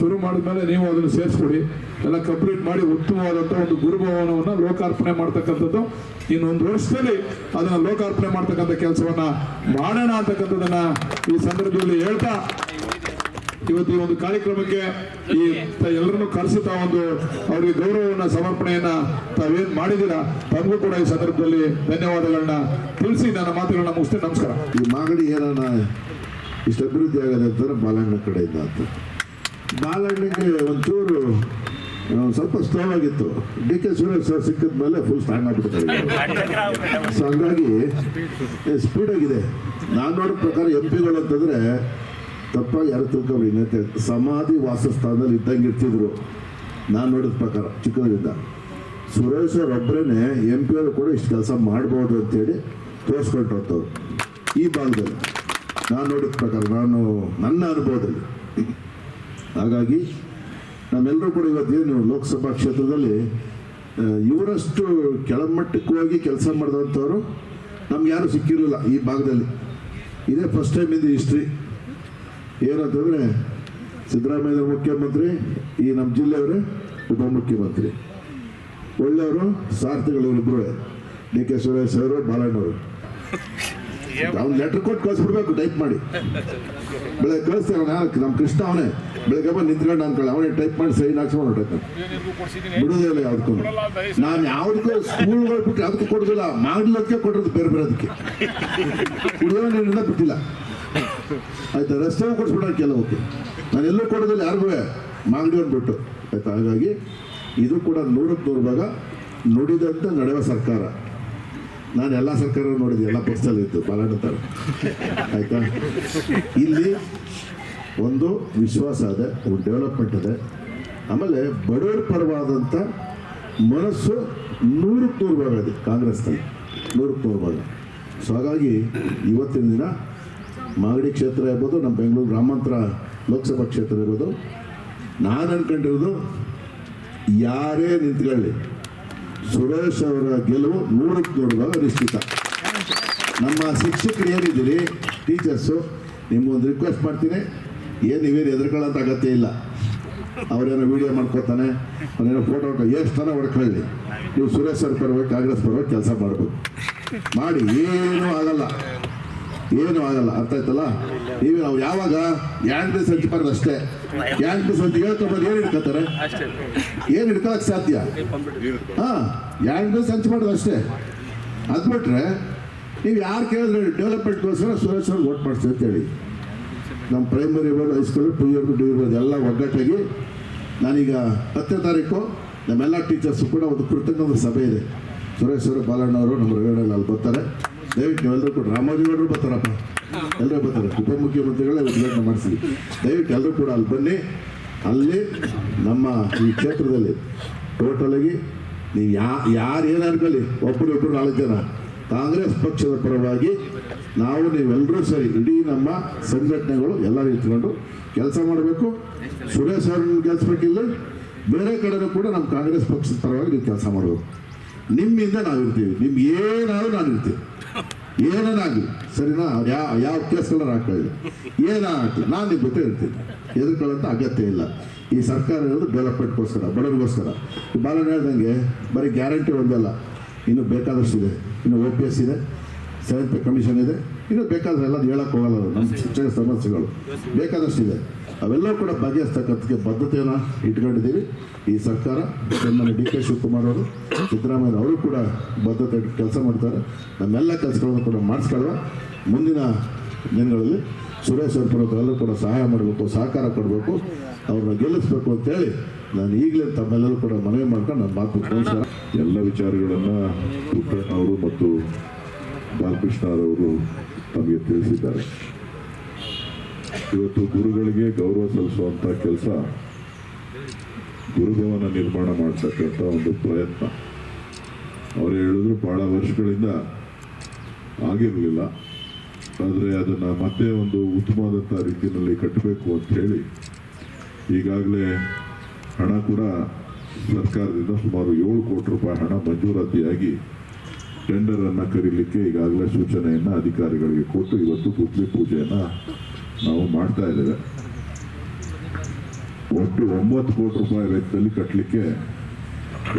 ಶುರು ಮಾಡಿದ್ಮೇಲೆ ನೀವು ಅದನ್ನು ಸೇರಿಸ್ಕೊಡಿ. ಎಲ್ಲ ಕಂಪ್ಲೀಟ್ ಮಾಡಿ ಉತ್ತಮವಾದಂಥ ಒಂದು ಗುರುಭವನವನ್ನು ಲೋಕಾರ್ಪಣೆ ಮಾಡ್ತಕ್ಕಂಥದ್ದು. ಇನ್ನೊಂದು ವರ್ಷದಲ್ಲಿ ಅದನ್ನ ಲೋಕಾರ್ಪಣೆ ಮಾಡ್ತಕ್ಕಂಥ ಕೆಲಸವನ್ನ ಮಾಡೋಣ ಅಂತಕ್ಕಂಥದ್ದನ್ನ ಈ ಸಂದರ್ಭದಲ್ಲಿ ಹೇಳ್ತಾ ಇವತ್ತು ಈ ಒಂದು ಕಾರ್ಯಕ್ರಮಕ್ಕೆ ಈ ಎಲ್ಲರನ್ನು ಕರೆಸಿ ತಾವೊಂದು ಅವರಿಗೆ ಗೌರವವನ್ನ, ಸಮರ್ಪಣೆಯನ್ನ ತಾವೇನ್ ಮಾಡಿದ್ದೀರಾ, ತಮಗೂ ಕೂಡ ಈ ಸಂದರ್ಭದಲ್ಲಿ ಧನ್ಯವಾದಗಳನ್ನ ತಿಳಿಸಿ ನನ್ನ ಮಾತುಗಳನ್ನ ಮುಗಿಸ್ತೇನೆ. ನಮಸ್ಕಾರ. ಈ ಮಾಗಡಿ ಏನಾನ ಇಷ್ಟು ಅಭಿವೃದ್ಧಿ ಆಗದೆ ಅಂತಂದ್ರೆ ಬಾಲಣ್ಣ ಕಡೆಯಿಂದ ಅಂತ. ಬಾಲಣ್ಣಗೆ ಒಂಚೂರು ಒಂದ್ ಸ್ವಲ್ಪ ಸ್ಲೋ ಆಗಿತ್ತು ಡಿ ಕೆ ಸುರೇಶ್ ಸರ್ ಸಿಕ್ಕಿದ ಮೇಲೆ ಫುಲ್ ಸ್ಟ್ರಾಂಗ್ ಆಗ್ಬಿಡ್ತಾರೆ ಸೊ ಹಂಗಾಗಿ ಸ್ಪೀಡ್ ಆಗಿದೆ. ನಾನು ನೋಡೋ ಪ್ರಕಾರ ಎಂ ಪಿಗಳು ಅಂತಂದ್ರೆ ತಪ್ಪಾಗಿ ಯಾರು ತಿಳ್ಕೊಬಿಡಿ ಅಂತ ಸಮಾಧಿ ವಾಸಸ್ಥಾನದಲ್ಲಿ ಇದ್ದಂಗೆ ಇರ್ತಿದ್ರು. ನಾನು ನೋಡಿದ ಪ್ರಕಾರ ಚಿಕ್ಕದ್ರಿಂದ ಸುರೇಶ್ ಅವ್ರ ಒಬ್ಬರೇ ಎಂ ಪಿ ಅವರು ಕೂಡ ಇಷ್ಟು ಕೆಲಸ ಮಾಡ್ಬೋದು ಅಂತೇಳಿ ಹೋಗ್ತವ್ರು ಈ ಭಾಗದಲ್ಲಿ. ನಾನು ನೋಡಿದ ಪ್ರಕಾರ, ನಾನು, ನನ್ನ ಅನುಭವದಲ್ಲಿ. ಹಾಗಾಗಿ ನಮ್ಮೆಲ್ಲರೂ ಕೂಡ ಇವತ್ತೇನು ಲೋಕಸಭಾ ಕ್ಷೇತ್ರದಲ್ಲಿ ಇವರಷ್ಟು ಕೆಳಮಟ್ಟಕ್ಕೆ ಹೋಗಿ ಕೆಲಸ ಮಾಡಿದಂಥವ್ರು ನಮ್ಗೆ ಯಾರು ಸಿಕ್ಕಿರಲಿಲ್ಲ ಈ ಭಾಗದಲ್ಲಿ. ಇದೇ ಫಸ್ಟ್ ಟೈಮ್ ಇದು ಹಿಸ್ಟ್ರಿ ಏನಂತಂದರೆ ಸಿದ್ದರಾಮಯ್ಯ ಮುಖ್ಯಮಂತ್ರಿ, ಈ ನಮ್ಮ ಜಿಲ್ಲೆಯವರೇ ಉಪಮುಖ್ಯಮಂತ್ರಿ. ಒಳ್ಳೆಯವರು, ಸಾರ್ಥಿಗಳು ಇಬ್ಬರು ಡಿ ಕೆ ಸುರೇಶ್ ಅವರು, ಬಾಲಣ್ಣವರು. ಅವ್ನು ಲೆಟರ್ ಕೊಟ್ಟು ಕಳಿಸ್ಬಿಡ್ಬೇಕು ಟೈಪ್ ಮಾಡಿ. ಬೆಳಗ್ಗೆ ಕಳಿಸ್ತೇವೆ ನಾನು ನಮ್ಮ ಕೃಷ್ಣ ಅವನೇ. ಬೆಳಗ್ಗೆ ಬಂದು ನಿಂತ್ಕೊಂಡು ಅನ್ಕೊಳ್ಳಿ ಅವನೇ ಟೈಪ್ ಮಾಡಿ ಸೈನ್ ಹಾಕ್ಸ್ಕೊಂಡು ಹೊರಟೈತೆ ಬಿಡೋದೇ ಇಲ್ಲ ಯಾವ್ದಕ್ಕೂ. ನಾನು ಯಾವುದಕ್ಕೂ ಸ್ಕೂಲ್ಗಳು ಬಿಟ್ಟು ಅದಕ್ಕೂ ಕೊಡೋದಿಲ್ಲ. ಮಾಡ್ಲಿಕ್ಕೆ ಕೊಟ್ಟಿರೋದು ಬೇರೆ ಬೇರೆ ಅದಕ್ಕೆ. ಬಿಟ್ಟಿಲ್ಲ. ಆಯ್ತಾ ರಸ್ತೆ ಕೊಡಿಸ್ಬಿಡ ಕೆಲವಕ್ಕೆ. ನಾನು ಎಲ್ಲೂ ಕೊಡೋದಿಲ್ಲ, ಯಾರಿಗೂ ಮಾಗಡಿ ಬಿಟ್ಟು ಆಯ್ತಾ, ಹಾಗಾಗಿ ಇದು ಕೂಡ ನೂರಕ್ಕೆ ನೂರು ಭಾಗ ನುಡಿದಂತ ನಡೆಯುವ ಸರ್ಕಾರ. ನಾನು ಎಲ್ಲ ಸರ್ಕಾರ ನೋಡಿದೆ, ಎಲ್ಲ ಪಕ್ಷದಲ್ಲಿ ಇತ್ತು ಬಾಲಾಟ ಥರ ಆಯ್ತಾ? ಇಲ್ಲಿ ಒಂದು ವಿಶ್ವಾಸ ಇದೆ, ಒಂದು ಡೆವಲಪ್ಮೆಂಟ್ ಇದೆ. ಆಮೇಲೆ ಬಡವರ ಪರವಾದಂಥ ಮನಸ್ಸು ನೂರಕ್ಕೆ ನೂರು ಭಾಗ ಇದೆ ಕಾಂಗ್ರೆಸ್ನಲ್ಲಿ. ನೂರಕ್ಕೆ ನೂರು ಭಾಗ. ಸೊ, ಹಾಗಾಗಿ ಇವತ್ತಿನ ದಿನ ಮಾಗಡಿ ಕ್ಷೇತ್ರ ಇರ್ಬೋದು, ನಮ್ಮ ಬೆಂಗಳೂರು ಗ್ರಾಮಾಂತರ ಲೋಕಸಭಾ ಕ್ಷೇತ್ರ ಇರ್ಬೋದು. ನಾನು ಅನ್ಕೊಂಡಿರೋದು ಯಾರೇ ನಿಂತ್ಕೊಳ್ಳಿ. ಸುರೇಶ್ ಅವರ ಗೆಲುವು ನೂರಕ್ಕೆ ನೋಡುವಾಗ ನಿಶ್ಚಿತ. ನಮ್ಮ ಶಿಕ್ಷಕರು ಏನಿದ್ದೀರಿ? ಟೀಚರ್ಸು, ನಿಮಗೊಂದು ರಿಕ್ವೆಸ್ಟ್ ಮಾಡ್ತೀನಿ. ಏನು ನೀವೇನು ಎದುರ್ಕೊಳ್ಳೋಂಥ ಅಗತ್ಯ ಇಲ್ಲ. ಅವರೇನೋ ವಿಡಿಯೋ ಮಾಡ್ಕೋತಾನೆ ಅವನೇನೋ ಫೋಟೋ ಎಷ್ಟು ಜನ ಹೊಡ್ಕೊಳ್ಳಿ. ನೀವು ಸುರೇಶ್ ಸರ್ ಪರವಾಗಿ ಕಾಂಗ್ರೆಸ್ ಪರವಾಗಿ ಕೆಲಸ ಮಾಡಬೇಕು ಮಾಡಿ, ಏನೂ ಆಗಲ್ಲ. ಏನೂ ಆಗಲ್ಲ, ಅರ್ಥ ಆಯ್ತಲ್ಲ? ನೀವು ನಾವು ಯಾವಾಗ ಯಾಂಟ್ರಿ ಸಂಚಿ ಬರೋದು ಅಷ್ಟೇ? ಯಾಂಟ್ರಿ ಸಂಚು ಏನ್ ಏನು ಹಿಡ್ಕೊತಾರೆ? ಏನು ಹಿಡ್ಕೊಳಕ್ಕೆ ಸಾಧ್ಯ? ಹಾ ಯಾಂಟ್ರಿ ಸಂಚಿ ಮಾಡೋದು ಅಷ್ಟೇ? ಅದ್ಬಿಟ್ರೆ ನೀವು ಯಾರು ಕೇಳಿದ್ರೆ ಡೆವಲಪ್ಮೆಂಟ್ಗೋಸ್ಕರ ಸುರೇಶ್ ಅವ್ರಿಗೆ ವೋಟ್ ಅಂತ ಅಂತೇಳಿ ನಮ್ಮ ಪ್ರೈಮರಿ ಇರ್ಬೋದು ಹೈಸ್ಕೂಲ್ ಟು ಇಯರ್ ಡಿ ಇರ್ಬೋದು ಎಲ್ಲ ಒಗ್ಗಟ್ಟಾಗಿ ನಾನೀಗ ಹತ್ತನೇ ತಾರೀಕು ನಮ್ಮೆಲ್ಲ ಟೀಚರ್ಸು ಕೂಡ ಒಂದು ಕೃತಜ್ಞ ಸಭೆ ಇದೆ. ಸುರೇಶ್ ಅವರು ಬಾಲಣ್ಣವರು ನಮ್ಮ ರವಿಯಣ್ಣ ಅಲ್ಲಿ ಬರ್ತಾರೆ. ದಯವಿಟ್ಟು ಎಲ್ಲರೂ ಕೂಡ ರಾಮೋಜಿಗೌಡರು ಬರ್ತಾರಪ್ಪ. ಎಲ್ಲರೂ ಬರ್ತಾರೆ. ಉಪಮುಖ್ಯಮಂತ್ರಿಗಳೇ ಉದ್ಘಾಟನೆ ಮಾಡಿಸಿ. ದಯವಿಟ್ಟು ಎಲ್ಲರೂ ಕೂಡ ಅಲ್ಲಿ ಬನ್ನಿ. ಅಲ್ಲಿ ನಮ್ಮ ಈ ಕ್ಷೇತ್ರದಲ್ಲಿ ಟೋಟಲಾಗಿ ನೀವು ಯಾ, ಯಾರು ಏನು ಅನ್ಕೊಳ್ಳಿ ಒಬ್ಬರು ಇಬ್ಬರು ನಾಲ್ಕು ಜನ. ಕಾಂಗ್ರೆಸ್ ಪಕ್ಷದ ಪರವಾಗಿ ನಾವು ನೀವೆಲ್ಲರೂ ಸರಿ, ಇಡೀ ನಮ್ಮ ಸಂಘಟನೆಗಳು ಎಲ್ಲರೂ ಇಟ್ಕೊಂಡು ಕೆಲಸ ಮಾಡಬೇಕು. ಸುರೇಶ್ ಅವ್ರನ್ನ ಗೆಲ್ಸ್ಬೇಕಿಲ್ಲ ಬೇರೆ ಕಡೆನೂ ಕೂಡ ನಮ್ಮ ಕಾಂಗ್ರೆಸ್ ಪಕ್ಷದ ಪರವಾಗಿ ನೀವು ಕೆಲಸ ಮಾಡಬೇಕು. ನಿಮ್ಮಿಂದ ನಾವು ಇರ್ತೀವಿ ನಿಮ್ಗೆ ಏನಾದರೂ ನಾನು ಇರ್ತೀವಿ ಏನಾಗಲಿ ಸರಿನಾ? ಯಾವ ಯಾವ ಕೇಸ್ಗಳ ಹಾಕೊಳ್ಳಿ ಏನಾಗಲಿ. ನಾನು ನಿಮ್ಮ ಜೊತೆ ಇರ್ತೀನಿ. ಎದುರ್ಕೊಳ್ಳೋಂಥ ಅಗತ್ಯ ಇಲ್ಲ. ಈ ಸರ್ಕಾರ ಇರೋದು ಡೆವಲಪ್ಮೆಂಟ್ಗೋಸ್ಕರ ಬಡವರಿಗೋಸ್ಕರ. ಈ ಬಾಲನ್ ಹೇಳ್ದಂಗೆ ಬರೀ ಗ್ಯಾರಂಟಿ ಒಂದಲ್ಲ. ಇನ್ನು ಬೇಕಾದಷ್ಟಿದೆ. ಇನ್ನು ಓ ಪಿ ಎಸ್ ಇದೆ. ಸೆವೆಂತ್ ಕಮಿಷನ್ ಇದೆ. ಇನ್ನು ಬೇಕಾದ್ರೆ ಎಲ್ಲ ಹೇಳಕ್ಕೆ ಹೋಗಲ್ಲ ನಮ್ಮ ಶಿಕ್ಷಣ ಸಮಸ್ಯೆಗಳು. ಬೇಕಾದಷ್ಟಿದೆ. ಅವೆಲ್ಲವೂ ಕೂಡ ಬಗೆಹರಿಸ್ತಕ್ಕಂಥಕ್ಕೆ ಬದ್ಧತೆಯನ್ನು ಇಟ್ಕೊಂಡಿದ್ದೀವಿ. ಈ ಸರ್ಕಾರ ನಮ್ಮ ಡಿ ಕೆ ಶಿವಕುಮಾರ್ ಅವರು ಸಿದ್ದರಾಮಯ್ಯ ಅವರು ಕೂಡ ಬದ್ಧತೆ ಕೆಲಸ ಮಾಡ್ತಾರೆ. ನಮ್ಮೆಲ್ಲ ಕೆಲಸಗಳನ್ನು ಕೂಡ ಮಾಡಿಸ್ಕೊಳ್ಳುವ ಮುಂದಿನ ದಿನಗಳಲ್ಲಿ ಸುರೇಶ್ ಎಲ್ಲರೂ ಕೂಡ ಸಹಾಯ ಮಾಡಬೇಕು ಸಹಕಾರ ಕೊಡಬೇಕು ಅವ್ರನ್ನ ಗೆಲ್ಲಿಸ್ಬೇಕು ಅಂತೇಳಿ ನಾನು ಈಗಲೇ ತಮ್ಮೆಲ್ಲರೂ ಕೂಡ ಮನವಿ ಮಾಡ್ಕೊಂಡು ನನ್ನ ಮಾತು ಎಲ್ಲ ವಿಚಾರಗಳನ್ನು ಅವರು ಮತ್ತು ಬಾಲಕೃಷ್ಣ ಅವರು ತಮಗೆ ತಿಳಿಸಿದ್ದಾರೆ. ಇವತ್ತು ಗುರುಗಳಿಗೆ ಗೌರವ ಸಲ್ಲಿಸುವಂಥ ಕೆಲಸ ಗುರುಭವನ ನಿರ್ಮಾಣ ಮಾಡ್ತಕ್ಕಂಥ ಒಂದು ಪ್ರಯತ್ನ. ಅವರು ಹೇಳಿದ್ರು ಬಹಳ ವರ್ಷಗಳಿಂದ ಆಗಿರಲಿಲ್ಲ. ಆದರೆ ಅದನ್ನು ಮತ್ತೆ ಒಂದು ಉತ್ತಮವಾದಂಥ ರೀತಿಯಲ್ಲಿ ಕಟ್ಟಬೇಕು ಅಂತ ಹೇಳಿ ಈಗಾಗಲೇ ಹಣ ಕೂಡ ಸರ್ಕಾರದಿಂದ ಸುಮಾರು ಏಳು ಕೋಟಿ ರೂಪಾಯಿ ಹಣ ಮಂಜೂರಾತಿಯಾಗಿ ಟೆಂಡರನ್ನು ಕರೀಲಿಕ್ಕೆ ಈಗಾಗಲೇ ಸೂಚನೆಯನ್ನ ಅಧಿಕಾರಿಗಳಿಗೆ ಕೊಟ್ಟು ಇವತ್ತು ಗುದ್ಲಿ ಪೂಜೆಯನ್ನ ನಾವು ಮಾಡ್ತಾ ಇದ್ದೇವೆ. ಒಟ್ಟು ಒಂಬತ್ತು ಕೋಟಿ ರೂಪಾಯಿ ವೆಚ್ಚದಲ್ಲಿ ಕಟ್ಟಲಿಕ್ಕೆ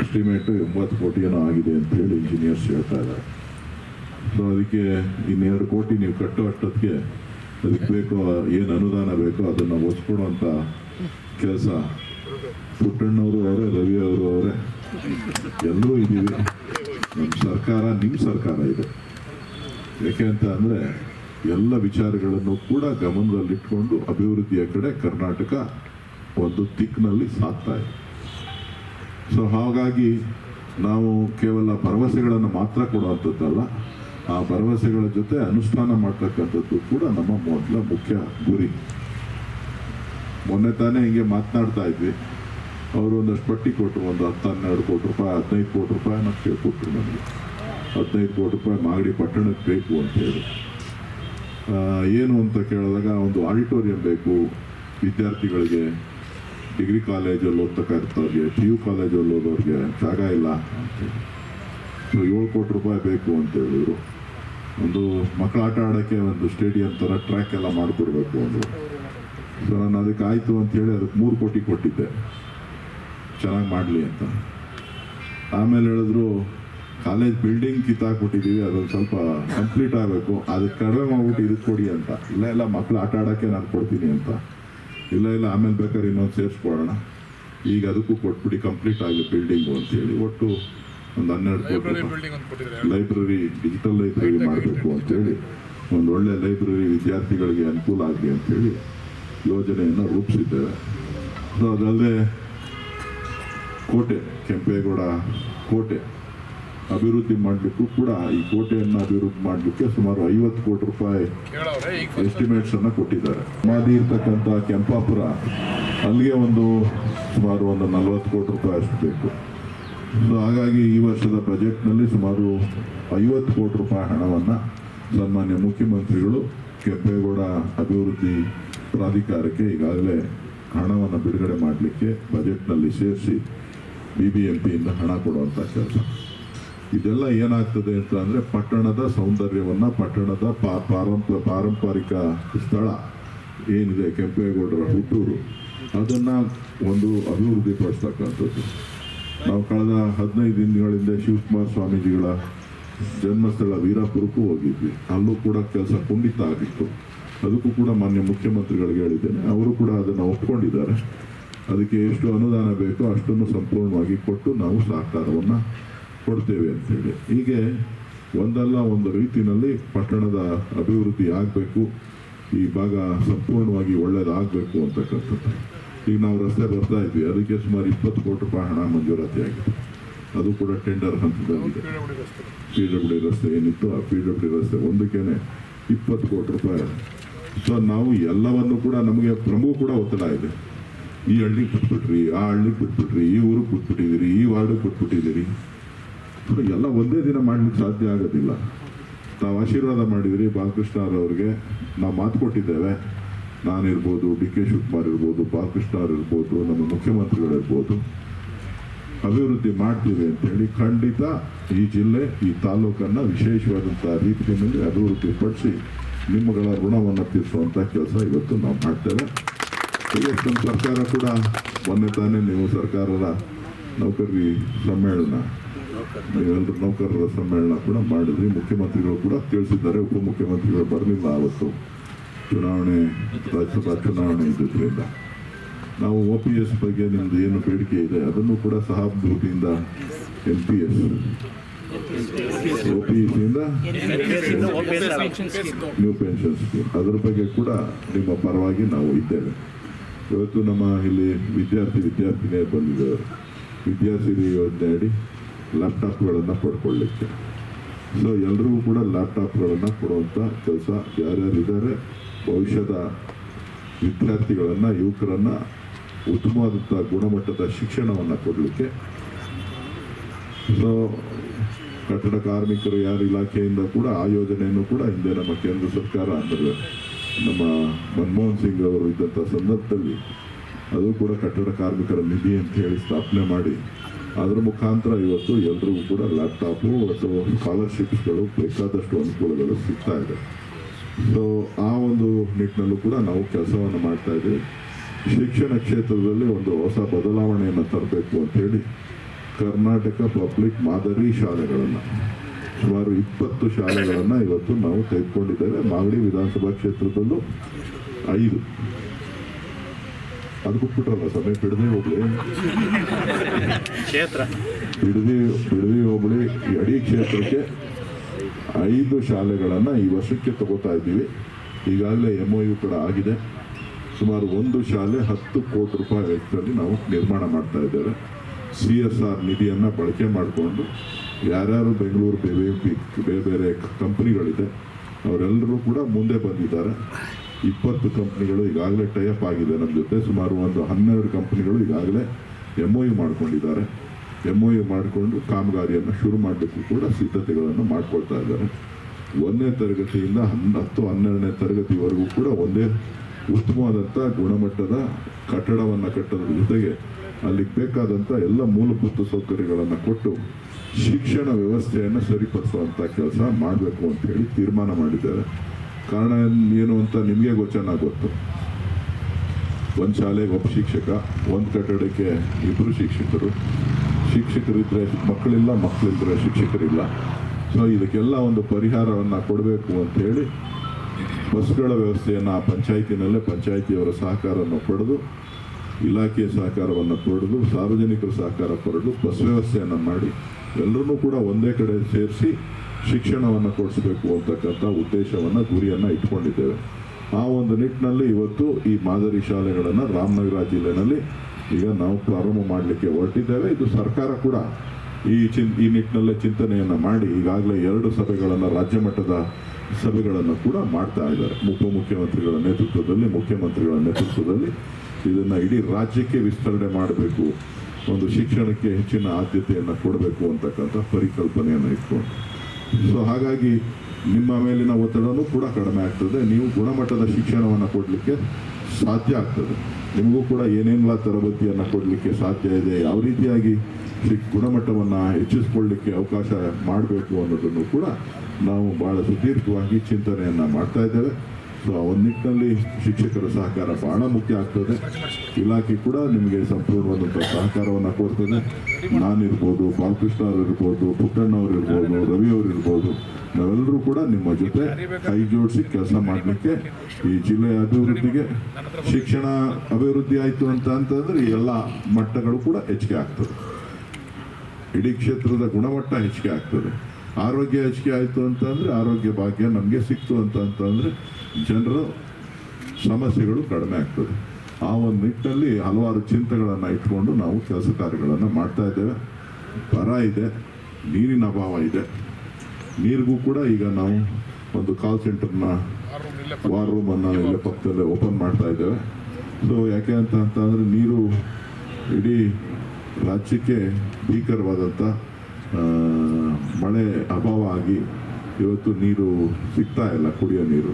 ಎಸ್ಟಿಮೇಟ್ ಎಂಬತ್ತು ಕೋಟಿ ಏನೋ ಆಗಿದೆ ಅಂತ ಹೇಳಿ ಇಂಜಿನಿಯರ್ಸ್ ಹೇಳ್ತಾ ಇದ್ದಾರೆ. ಸೊ ಅದಕ್ಕೆ ಇನ್ನೆರಡು ಕೋಟಿ ನೀವು ಕಟ್ಟೋ ಅಷ್ಟೊತ್ತಿಗೆ ಅದಕ್ಕೆ ಬೇಕೋ, ಏನು ಅನುದಾನ ಬೇಕೋ ಅದನ್ನು ಒಸ್ಕೊಡುವಂಥ ಕೆಲಸ ಪುಟ್ಟಣ್ಣವರು ಅವರೇ, ರವಿ ಅವರು ಅವರೇ. ಎಲ್ಲರೂ ಇದ್ದೀವಿ. ನಮ್ಮ ಸರ್ಕಾರ ನಿಮ್ಮ ಸರ್ಕಾರ ಇದೆ. ಯಾಕೆ ಅಂತ ಅಂದರೆ ಎಲ್ಲ ವಿಚಾರಗಳನ್ನು ಕೂಡ ಗಮನದಲ್ಲಿಟ್ಕೊಂಡು ಅಭಿವೃದ್ಧಿಯ ಕಡೆ ಕರ್ನಾಟಕ ಒಂದು ದಿಕ್ಕಿನಲ್ಲಿ ಸಾಗ್ತಾ ಇದೆ. ಸೊ ಹಾಗಾಗಿ ನಾವು ಕೇವಲ ಭರವಸೆಗಳನ್ನು ಮಾತ್ರ ಕೊಡುವಂಥದ್ದಲ್ಲ, ಆ ಭರವಸೆಗಳ ಜೊತೆ ಅನುಷ್ಠಾನ ಮಾಡ್ತಕ್ಕಂಥದ್ದು ಕೂಡ ನಮ್ಮ ಮೊದಲ ಮುಖ್ಯ ಗುರಿ. ಮೊನ್ನೆ ತಾನೇ ಹಿಂಗೆ ಮಾತನಾಡ್ತಾ ಇದ್ವಿ. ಅವರು ಒಂದಷ್ಟು ಪಟ್ಟಿ ಕೊಟ್ಟರು ಒಂದು ಹತ್ತು ಹನ್ನೆರಡು ಕೋಟಿ ರೂಪಾಯಿ, ಹದಿನೈದು ಕೋಟಿ ರೂಪಾಯಿ ಅನ್ನೋ ಕೇಳ್ಕೊಟ್ರು ನನಗೆ ಹದಿನೈದು ಕೋಟಿ ರೂಪಾಯಿ ಮಾಗಡಿ ಪಟ್ಟಣಕ್ಕೆ ಬೇಕು ಅಂತ ಹೇಳಿ. ಏನು ಅಂತ ಕೇಳಿದಾಗ ಒಂದು ಆಡಿಟೋರಿಯಂ ಬೇಕು. ವಿದ್ಯಾರ್ಥಿಗಳಿಗೆ ಡಿಗ್ರಿ ಕಾಲೇಜಲ್ಲಿ ಓದ್ತಕ್ಕಂಥವ್ರಿಗೆ, ಪಿ ಯು ಕಾಲೇಜಲ್ಲಿ ಓದೋರಿಗೆ ಜಾಗ ಇಲ್ಲ ಅಂತೇಳಿ ಸೊ ಏಳು ಕೋಟಿ ರೂಪಾಯಿ ಬೇಕು ಅಂತ ಹೇಳಿದರು ಒಂದು ಮಕ್ಕಳು ಆಟ ಆಡೋಕ್ಕೆ ಒಂದು ಸ್ಟೇಡಿಯಂ ಥರ ಟ್ರ್ಯಾಕ್ ಎಲ್ಲ ಮಾಡಿಕೊಡ್ಬೇಕು ಅಂದರು. ಸೊ ನಾನು ಅದಕ್ಕೆ ಆಯಿತು ಅಂತೇಳಿ ಅದಕ್ಕೆ ಮೂರು ಕೋಟಿ ಕೊಟ್ಟಿದ್ದೆ. ಚೆನ್ನಾಗಿ ಮಾಡಲಿ ಅಂತ. ಆಮೇಲೆ ಹೇಳಿದ್ರು ಕಾಲೇಜ್ ಬಿಲ್ಡಿಂಗ್ ಕಿತ್ತಾಕ್ಬಿಟ್ಟಿದ್ದೀವಿ ಅದೊಂದು ಸ್ವಲ್ಪ ಕಂಪ್ಲೀಟ್ ಆಗಬೇಕು. ಅದಕ್ಕೆ ಕಡಿಮೆ ಮಾಡ್ಬಿಟ್ಟು ಇದಕ್ಕೆ ಕೊಡಿ ಅಂತ. ಇಲ್ಲ ಇಲ್ಲ ಮಕ್ಕಳು ಆಟ ಆಡೋಕ್ಕೆ ನಾನು ಕೊಡ್ತೀನಿ ಅಂತ. ಇಲ್ಲ ಇಲ್ಲ ಆಮೇಲೆ ಬೇಕಾದ್ರೆ ಇನ್ನೊಂದು ಸೇರಿಸ್ಕೊಡೋಣ. ಈಗ ಅದಕ್ಕೂ ಕೊಟ್ಬಿಡಿ ಕಂಪ್ಲೀಟ್ ಆಗಲಿ ಬಿಲ್ಡಿಂಗು ಅಂತೇಳಿ ಒಟ್ಟು ಒಂದು ಹನ್ನೆರಡು ಕೋಟಿ ಲೈಬ್ರರಿ ಡಿಜಿಟಲ್ ಲೈಬ್ರರಿ ಮಾಡಬೇಕು ಅಂತೇಳಿ ಒಂದು ಒಳ್ಳೆ ಲೈಬ್ರರಿ ವಿದ್ಯಾರ್ಥಿಗಳಿಗೆ ಅನುಕೂಲ ಆಗಲಿ ಅಂತೇಳಿ ಯೋಜನೆಯನ್ನು ರೂಪಿಸಿದ್ದೇವೆ. ಸೊ ಅದಲ್ಲದೆ ಕೋಟೆ ಕೆಂಪೇಗೌಡ ಕೋಟೆ ಅಭಿವೃದ್ಧಿ ಮಾಡಲಿಕ್ಕೂ ಕೂಡ ಈ ಕೋಟೆಯನ್ನು ಅಭಿವೃದ್ಧಿ ಮಾಡಲಿಕ್ಕೆ ಸುಮಾರು ಐವತ್ತು ಕೋಟಿ ರೂಪಾಯಿ ಎಸ್ಟಿಮೇಟ್ಸ್ ಅನ್ನು ಕೊಟ್ಟಿದ್ದಾರೆ. ಮಾದಿ ಇರ್ತಕ್ಕಂಥ ಕೆಂಪಾಪುರ ಅಲ್ಲಿಗೆ ಒಂದು ಸುಮಾರು ಒಂದು ನಲವತ್ತು ಕೋಟಿ ರೂಪಾಯಿ ಅಷ್ಟು ಬೇಕು. ಸೊ ಹಾಗಾಗಿ ಈ ವರ್ಷದ ಬಜೆಟ್ನಲ್ಲಿ ಸುಮಾರು ಐವತ್ತು ಕೋಟಿ ರೂಪಾಯಿ ಹಣವನ್ನು ಸನ್ಮಾನ್ಯ ಮುಖ್ಯಮಂತ್ರಿಗಳು ಕೆಂಪೇಗೌಡ ಅಭಿವೃದ್ಧಿ ಪ್ರಾಧಿಕಾರಕ್ಕೆ ಈಗಾಗಲೇ ಹಣವನ್ನು ಬಿಡುಗಡೆ ಮಾಡಲಿಕ್ಕೆ ಬಜೆಟ್ನಲ್ಲಿ ಸೇರಿಸಿ ಬಿ ಬಿ ಹಣ ಕೊಡುವಂಥ ಕೆಲಸ. ಇದೆಲ್ಲ ಏನಾಗ್ತದೆ ಅಂತ ಅಂದರೆ ಪಟ್ಟಣದ ಸೌಂದರ್ಯವನ್ನು ಪಟ್ಟಣದ ಪಾರಂಪ, ಪಾರಂಪರಿಕ ಸ್ಥಳ ಏನಿದೆ ಕೆಂಪೇಗೌಡರ ಹುಟ್ಟೂರು, ಅದನ್ನು ಒಂದು ಅಭಿವೃದ್ಧಿಪಡಿಸ್ತಕ್ಕಂಥದ್ದು. ನಾವು ಕಳೆದ ಹದಿನೈದು ದಿನಗಳಿಂದ ಶಿವಕುಮಾರ್ ಸ್ವಾಮೀಜಿಗಳ ಜನ್ಮಸ್ಥಳ ವೀರಾಪುರಕ್ಕೂ ಹೋಗಿದ್ವಿ. ಅಲ್ಲೂ ಕೂಡ ಕೆಲಸ ಖಂಡಿತ ಆಗಿತ್ತು. ಅದಕ್ಕೂ ಕೂಡ ಮಾನ್ಯ ಮುಖ್ಯಮಂತ್ರಿಗಳಿಗೆ ಹೇಳಿದ್ದೇನೆ. ಅವರು ಕೂಡ ಅದನ್ನು ಒಪ್ಕೊಂಡಿದ್ದಾರೆ. ಅದಕ್ಕೆ ಎಷ್ಟು ಅನುದಾನ ಬೇಕೋ ಅಷ್ಟನ್ನು ಸಂಪೂರ್ಣವಾಗಿ ಕೊಟ್ಟು ನಾವು ಸಹಕಾರವನ್ನು ಕೊಡ್ತೇವೆ ಅಂತೇಳಿ. ಹೀಗೆ ಒಂದಲ್ಲ ಒಂದು ರೀತಿಯಲ್ಲಿ ಪಟ್ಟಣದ ಅಭಿವೃದ್ಧಿ ಆಗಬೇಕು, ಈ ಭಾಗ ಸಂಪೂರ್ಣವಾಗಿ ಒಳ್ಳೇದಾಗಬೇಕು ಅಂತಕ್ಕಂಥದ್ದು. ಈಗ ನಾವು ರಸ್ತೆ ಬರ್ತಾ ಇದ್ವಿ, ಅದಕ್ಕೆ ಸುಮಾರು ಇಪ್ಪತ್ತು ಕೋಟಿ ರೂಪಾಯಿ ಹಣ ಮಂಜೂರಾತಿ ಆಗಿದೆ. ಅದು ಕೂಡ ಟೆಂಡರ್ ಹಂತದಲ್ಲಿದೆ. ಪಿ ಡಬ್ಲ್ಯೂ ರಸ್ತೆ ಏನಿತ್ತು ಆ ಪಿ ಡಬ್ಲ್ಯೂ ರಸ್ತೆ ಒಂದಕ್ಕೇನೆ ಇಪ್ಪತ್ತು ಕೋಟಿ ರೂಪಾಯಿ. ಸೊ ನಾವು ಎಲ್ಲವನ್ನು ಕೂಡ ನಮಗೆ ಪ್ರಮುಖ ಕೂಡ ಒತ್ತಡ ಇದೆ. ಈ ಹಳ್ಳಿಗೆ ಬಿಟ್ಬಿಟ್ರಿ ಆ ಹಳ್ಳಿಗೆ ಬಿಟ್ಬಿಟ್ರಿ ಈ ಊರಿಗೆ ಬಿಟ್ಬಿಟ್ಟಿದ್ದೀರಿ ಈ ವಾರ್ಡಿಗೆ ಬಿಟ್ಬಿಟ್ಟಿದ್ದೀರಿ ಎಲ್ಲ ಒಂದೇ ದಿನ ಮಾಡ್ಲಿಕ್ಕೆ ಸಾಧ್ಯ ಆಗೋದಿಲ್ಲ. ತಾವು ಆಶೀರ್ವಾದ ಮಾಡಿದ್ರಿ, ಬಾಲಕೃಷ್ಣ ಅವ್ರಿಗೆ. ನಾವು ಮಾತು ಕೊಟ್ಟಿದ್ದೇವೆ. ನಾನಿರ್ಬೋದು ಡಿ ಕೆ ಶಿವಕುಮಾರ್ ಇರ್ಬೋದು, ಬಾಲಕೃಷ್ಣ ಅವ್ರು ಇರ್ಬೋದು, ನಮ್ಮ ಮುಖ್ಯಮಂತ್ರಿಗಳಿರ್ಬೋದು ಅಭಿವೃದ್ಧಿ ಮಾಡ್ತೀವಿ ಅಂತೇಳಿ ಖಂಡಿತ ಈ ಜಿಲ್ಲೆ, ಈ ತಾಲೂಕನ್ನು ವಿಶೇಷವಾದಂಥ ರೀತಿಯಲ್ಲಿ ಅಭಿವೃದ್ಧಿ ಪಡಿಸಿ ನಿಮ್ಮಗಳ ಋಣವನ್ನು ತೀರಿಸುವಂಥ ಕೆಲಸ ಇವತ್ತು ನಾವು ಮಾಡ್ತೇವೆ. ನಮ್ಮ ಸರ್ಕಾರ ಕೂಡ ಮೊನ್ನೆ ತಾನೇ ನೀವು ಸರ್ಕಾರದ ನೌಕರಿ ಸಮ್ಮೇಳನ ನೀವೆಲ್ಲರೂ ನೌಕರರ ಸಮ್ಮೇಳನ ಕೂಡ ಮಾಡಿದ್ರಿ. ಮುಖ್ಯಮಂತ್ರಿಗಳು ಕೂಡ ತಿಳಿಸಿದ್ದಾರೆ ಉಪಮುಖ್ಯಮಂತ್ರಿಗಳು ಬರಲಿಲ್ಲ ಆವತ್ತು. ಚುನಾವಣೆ ರಾಜ್ಯಸಭಾ ಚುನಾವಣೆ ಇದ್ದಿದ್ದರಿಂದ. ನಾವು ಒ ಪಿ ಎಸ್ ಬಗ್ಗೆ ನಿಮ್ಮದು ಏನು ಬೇಡಿಕೆ ಇದೆ ಅದನ್ನು ಕೂಡ ಸಹಾನುಭೂತಿಯಿಂದ N P S O P S ಇಂದ ನ್ಯೂ ಪೆನ್ಷನ್ ಸ್ಕೀಮ್ ಅದರ ಬಗ್ಗೆ ಕೂಡ ನಿಮ್ಮ ಪರವಾಗಿ ನಾವು ಇದ್ದೇವೆ. ಇವತ್ತು ನಮ್ಮ ಇಲ್ಲಿ ವಿದ್ಯಾರ್ಥಿ ವಿದ್ಯಾರ್ಥಿನಿಯೇ ಬಂದಿದ್ದಾರೆ ವಿದ್ಯಾರ್ಥಿ ಯೋಜನೆ ಅಡಿ ಲ್ಯಾಪ್ಟಾಪ್ಗಳನ್ನು ಪಡ್ಕೊಳ್ಳಿಕ್ಕೆ. ಸೊ ಎಲ್ರಿಗೂ ಕೂಡ ಲ್ಯಾಪ್ಟಾಪ್ಗಳನ್ನು ಕೊಡುವಂಥ ಕೆಲಸ ಯಾರ್ಯಾರು ಇದ್ದಾರೆ ಭವಿಷ್ಯದ ವಿದ್ಯಾರ್ಥಿಗಳನ್ನು, ಯುವಕರನ್ನು ಉತ್ತಮವಾದಂಥ ಗುಣಮಟ್ಟದ ಶಿಕ್ಷಣವನ್ನು ಕೊಡಲಿಕ್ಕೆ. ಸೊ ಕಟ್ಟಡ ಕಾರ್ಮಿಕರು ಯಾರ ಇಲಾಖೆಯಿಂದ ಕೂಡ ಆ ಯೋಜನೆಯನ್ನು ಕೂಡ ಹಿಂದೆ ನಮ್ಮ ಕೇಂದ್ರ ಸರ್ಕಾರ ಅಂದರೆ ನಮ್ಮ ಮನಮೋಹನ್ ಸಿಂಗ್ ಅವರು ಇದ್ದಂಥ ಸಂದರ್ಭದಲ್ಲಿ ಅದು ಕೂಡ ಕಟ್ಟಡ ಕಾರ್ಮಿಕರ ನಿಧಿ ಅಂತ ಹೇಳಿ ಸ್ಥಾಪನೆ ಮಾಡಿ, ಅದರ ಮುಖಾಂತರ ಇವತ್ತು ಎಲ್ರಿಗೂ ಕೂಡ ಲ್ಯಾಪ್ಟಾಪು ಅಥವಾ ಸ್ಕಾಲರ್ಶಿಪ್ಸ್ಗಳು ಬೇಕಾದಷ್ಟು ಅನುಕೂಲಗಳು ಸಿಗ್ತಾ ಇದೆ. ಸೊ ಆ ಒಂದು ನಿಟ್ಟಿನಲ್ಲೂ ಕೂಡ ನಾವು ಕೆಲಸವನ್ನು ಮಾಡ್ತಾ ಇದ್ದೀವಿ. ಶಿಕ್ಷಣ ಕ್ಷೇತ್ರದಲ್ಲಿ ಒಂದು ಹೊಸ ಬದಲಾವಣೆಯನ್ನು ತರಬೇಕು ಅಂತೇಳಿ ಕರ್ನಾಟಕ ಪಬ್ಲಿಕ್ ಮಾದರಿ ಶಾಲೆಗಳನ್ನು ಸುಮಾರು ಇಪ್ಪತ್ತು ಶಾಲೆಗಳನ್ನು ಇವತ್ತು ನಾವು ತೆಗೆದುಕೊಂಡಿದ್ದೇವೆ. ಮಾಗಡಿ ವಿಧಾನಸಭಾ ಕ್ಷೇತ್ರದಲ್ಲೂ ಐದು. ಅದು ಬಿಟ್ಬಿಟ್ರಲ್ಲ ಸಮಯ ಬಿಡದೆ ಹೋಗ್ಲಿ. ಬಿಡದಿ ಬಿಡದಿ ಹೋಬಳಿ ಈ ಅಡಿ ಕ್ಷೇತ್ರಕ್ಕೆ ಐದು ಶಾಲೆಗಳನ್ನು ಈ ವರ್ಷಕ್ಕೆ ತಗೋತಾ ಇದ್ದೀವಿ. ಈಗಾಗಲೇ ಎಂ ಒ ಯು ಕೂಡ ಆಗಿದೆ. ಸುಮಾರು ಒಂದು ಶಾಲೆ ಹತ್ತು ಕೋಟಿ ರೂಪಾಯಿ ವೆಚ್ಚದಲ್ಲಿ ನಾವು ನಿರ್ಮಾಣ ಮಾಡ್ತಾ ಇದ್ದೇವೆ. ಸಿ ಎಸ್ ಆರ್ ನಿಧಿಯನ್ನು ಬಳಕೆ ಮಾಡಿಕೊಂಡು ಯಾರ್ಯಾರು ಬೆಂಗಳೂರು ಬೇರೆ ಬೇರೆ ಬೇರೆ ಕಂಪ್ನಿಗಳಿದೆ, ಅವರೆಲ್ಲರೂ ಕೂಡ ಮುಂದೆ ಬಂದಿದ್ದಾರೆ. ಇಪ್ಪತ್ತು ಕಂಪ್ನಿಗಳು ಈಗಾಗಲೇ ಟೈಅಪ್ ಆಗಿದೆ ನಮ್ಮ ಜೊತೆ. ಸುಮಾರು ಒಂದು ಹನ್ನೆರಡು ಕಂಪ್ನಿಗಳು ಈಗಾಗಲೇ ಎಂ ಒ ಯು ಮಾಡ್ಕೊಂಡಿದ್ದಾರೆ. ಎಂ ಒ ಯು ಮಾಡಿಕೊಂಡು ಕಾಮಗಾರಿಯನ್ನು ಶುರು ಮಾಡಲಿಕ್ಕೂ ಕೂಡ ಸಿದ್ಧತೆಗಳನ್ನು ಮಾಡ್ಕೊಳ್ತಾ ಇದ್ದಾರೆ. ಒಂದನೇ ತರಗತಿಯಿಂದ ಹನ್ ಹತ್ತು, ಹನ್ನೆರಡನೇ ತರಗತಿವರೆಗೂ ಕೂಡ ಒಂದೇ ಉತ್ತಮವಾದಂಥ ಗುಣಮಟ್ಟದ ಕಟ್ಟಡವನ್ನು ಕಟ್ಟೋದ್ರ ಜೊತೆಗೆ ಅಲ್ಲಿಗೆ ಬೇಕಾದಂಥ ಎಲ್ಲ ಮೂಲಭೂತ ಸೌಕರ್ಯಗಳನ್ನು ಕೊಟ್ಟು ಶಿಕ್ಷಣ ವ್ಯವಸ್ಥೆಯನ್ನು ಸರಿಪಡಿಸುವಂಥ ಕೆಲಸ ಮಾಡಬೇಕು ಅಂತ ಹೇಳಿ ತೀರ್ಮಾನ ಮಾಡಿದ್ದಾರೆ. ಕಾರಣ ಏನು ಅಂತ ನಿಮಗೆ ಗೊಚ್ಚನ ಗೊತ್ತು? ಒಂದು ಶಾಲೆಗೆ ಒಬ್ಬ ಶಿಕ್ಷಕ, ಒಂದು ಕಟ್ಟಡಕ್ಕೆ ಇಬ್ಬರು ಶಿಕ್ಷಕರು. ಶಿಕ್ಷಕರಿದ್ದರೆ ಮಕ್ಕಳಿಲ್ಲ, ಮಕ್ಕಳಿದ್ರೆ ಶಿಕ್ಷಕರಿಲ್ಲ. ಸೊ ಇದಕ್ಕೆಲ್ಲ ಒಂದು ಪರಿಹಾರವನ್ನು ಕೊಡಬೇಕು ಅಂತ ಹೇಳಿ ಬಸ್ಗಳ ವ್ಯವಸ್ಥೆಯನ್ನು ಆ ಪಂಚಾಯತಿನಲ್ಲೇ ಪಂಚಾಯಿತಿಯವರ ಸಹಕಾರವನ್ನು ಪಡೆದು ಇಲಾಖೆಯ ಸಹಕಾರವನ್ನು ಪಡೆದು, ಸಾರ್ವಜನಿಕರ ಸಹಕಾರ ಪಡೆದು, ಬಸ್ ವ್ಯವಸ್ಥೆಯನ್ನು ಮಾಡಿ ಎಲ್ಲರನ್ನೂ ಕೂಡ ಒಂದೇ ಕಡೆ ಸೇರಿಸಿ ಶಿಕ್ಷಣವನ್ನು ಕೊಡಿಸಬೇಕು ಅಂತಕ್ಕಂಥ ಉದ್ದೇಶವನ್ನು ಗುರಿಯನ್ನು ಇಟ್ಕೊಂಡಿದ್ದೇವೆ. ಆ ಒಂದು ನಿಟ್ಟಿನಲ್ಲಿ ಇವತ್ತು ಈ ಮಾದರಿ ಶಾಲೆಗಳನ್ನು ರಾಮನಗರ ಜಿಲ್ಲೆಯಲ್ಲಿ ಈಗ ನಾವು ಪ್ರಾರಂಭ ಮಾಡಲಿಕ್ಕೆ ಹೊರಟಿದ್ದೇವೆ. ಇದು ಸರ್ಕಾರ ಕೂಡ ಈ ಚಿನ್, ಈ ನಿಟ್ಟಿನಲ್ಲೇ ಚಿಂತನೆಯನ್ನು ಮಾಡಿ ಈಗಾಗಲೇ ಎರಡು ಸಭೆಗಳನ್ನು, ರಾಜ್ಯ ಮಟ್ಟದ ಸಭೆಗಳನ್ನು ಕೂಡ ಮಾಡ್ತಾ ಇದ್ದಾರೆ. ಉಪಮುಖ್ಯಮಂತ್ರಿಗಳ ನೇತೃತ್ವದಲ್ಲಿ, ಮುಖ್ಯಮಂತ್ರಿಗಳ ನೇತೃತ್ವದಲ್ಲಿ ಇದನ್ನು ಇಡೀ ರಾಜ್ಯಕ್ಕೆ ವಿಸ್ತರಣೆ ಮಾಡಬೇಕು. ಒಂದು ಶಿಕ್ಷಣಕ್ಕೆ ಹೆಚ್ಚಿನ ಆದ್ಯತೆಯನ್ನು ಕೊಡಬೇಕು ಅಂತಕ್ಕಂಥ ಪರಿಕಲ್ಪನೆಯನ್ನು ಇಟ್ಕೊಂಡು. ಸೊ ಹಾಗಾಗಿ ನಿಮ್ಮ ಮೇಲಿನ ಒತ್ತಡವೂ ಕೂಡ ಕಡಿಮೆ ಆಗ್ತದೆ. ನೀವು ಗುಣಮಟ್ಟದ ಶಿಕ್ಷಣವನ್ನು ಕೊಡಲಿಕ್ಕೆ ಸಾಧ್ಯ ಆಗ್ತದೆ. ನಿಮಗೂ ಕೂಡ ಏನೇನೆಲ್ಲ ತರಬೇತಿಯನ್ನು ಕೊಡಲಿಕ್ಕೆ ಸಾಧ್ಯ ಇದೆ, ಯಾವ ರೀತಿಯಾಗಿ ಗುಣಮಟ್ಟವನ್ನು ಹೆಚ್ಚಿಸ್ಕೊಳ್ಳಿಕ್ಕೆ ಅವಕಾಶ ಮಾಡಬೇಕು ಅನ್ನೋದನ್ನು ಕೂಡ ನಾವು ಭಾಳ ಸುದೀರ್ಘವಾಗಿ ಚಿಂತನೆಯನ್ನು ಮಾಡ್ತಾ ಇದ್ದೇವೆ. ಸೊ ಒಂದು ನಿಟ್ಟಿನಲ್ಲಿ ಶಿಕ್ಷಕರ ಸಹಕಾರ ಬಹಳ ಮುಖ್ಯ ಆಗ್ತದೆ. ಇಲಾಖೆ ಕೂಡ ನಿಮಗೆ ಸಂಪೂರ್ಣವಾದಂಥ ಸಹಕಾರವನ್ನು ಕೊಡ್ತದೆ. ನಾನಿರ್ಬೋದು ಬಾಲಕೃಷ್ಣ ಇರ್ಬೋದು ಪುಟ್ಟಣ್ಣವ್ರು ಇರ್ಬೋದು, ರವಿ ಇರ್ಬೋದು, ನಾವೆಲ್ಲರೂ ಕೂಡ ನಿಮ್ಮ ಜೊತೆ ಕೈ ಜೋಡಿಸಿ ಕೆಲಸ ಮಾಡಲಿಕ್ಕೆ ಈ ಜಿಲ್ಲೆಯ ಅಭಿವೃದ್ಧಿಗೆ ಶಿಕ್ಷಣ ಅಭಿವೃದ್ಧಿ ಆಯಿತು ಅಂತ ಅಂತಂದರೆ ಎಲ್ಲ ಮಟ್ಟಗಳು ಕೂಡ ಹೆಚ್ಚಿಗೆ ಆಗ್ತದೆ. ಇಡೀ ಕ್ಷೇತ್ರದ ಗುಣಮಟ್ಟ ಹೆಚ್ಚಿಗೆ ಆಗ್ತದೆ. ಆರೋಗ್ಯ ಹೆಚ್ಚಿಗೆ ಆಯಿತು ಅಂತಂದರೆ ಆರೋಗ್ಯ ಭಾಗ್ಯ ನಮಗೆ ಸಿಕ್ತು ಅಂತ ಅಂತಂದರೆ ಜನರ ಸಮಸ್ಯೆಗಳು ಕಡಿಮೆ ಆಗ್ತದೆ. ಆ ಒಂದು ನಿಟ್ಟಲ್ಲಿ ಹಲವಾರು ಚಿಂತೆಗಳನ್ನು ಇಟ್ಕೊಂಡು ನಾವು ಕೆಲಸ ಕಾರ್ಯಗಳನ್ನು ಮಾಡ್ತಾ ಇದ್ದೇವೆ. ಬರ ಇದೆ, ನೀರಿನ ಅಭಾವ ಇದೆ. ನೀರಿಗೂ ಕೂಡ ಈಗ ನಾವು ಒಂದು ಕಾಲ್ ಸೆಂಟರ್ನ ವಾರ್ ರೂಮನ್ನು ಇಲ್ಲೇ ಪಕ್ಕದಲ್ಲೇ ಓಪನ್ ಮಾಡ್ತಾ ಇದ್ದೇವೆ. ಸೊ ಯಾಕೆ ಅಂತ ಅಂತಂದರೆ ನೀರು ಇಡೀ ರಾಜ್ಯಕ್ಕೆ ಭೀಕರವಾದಂಥ ಮಳೆ ಅಭಾವ ಆಗಿ ಇವತ್ತು ನೀರು ಸಿಗ್ತಾ ಇಲ್ಲ, ಕುಡಿಯೋ ನೀರು.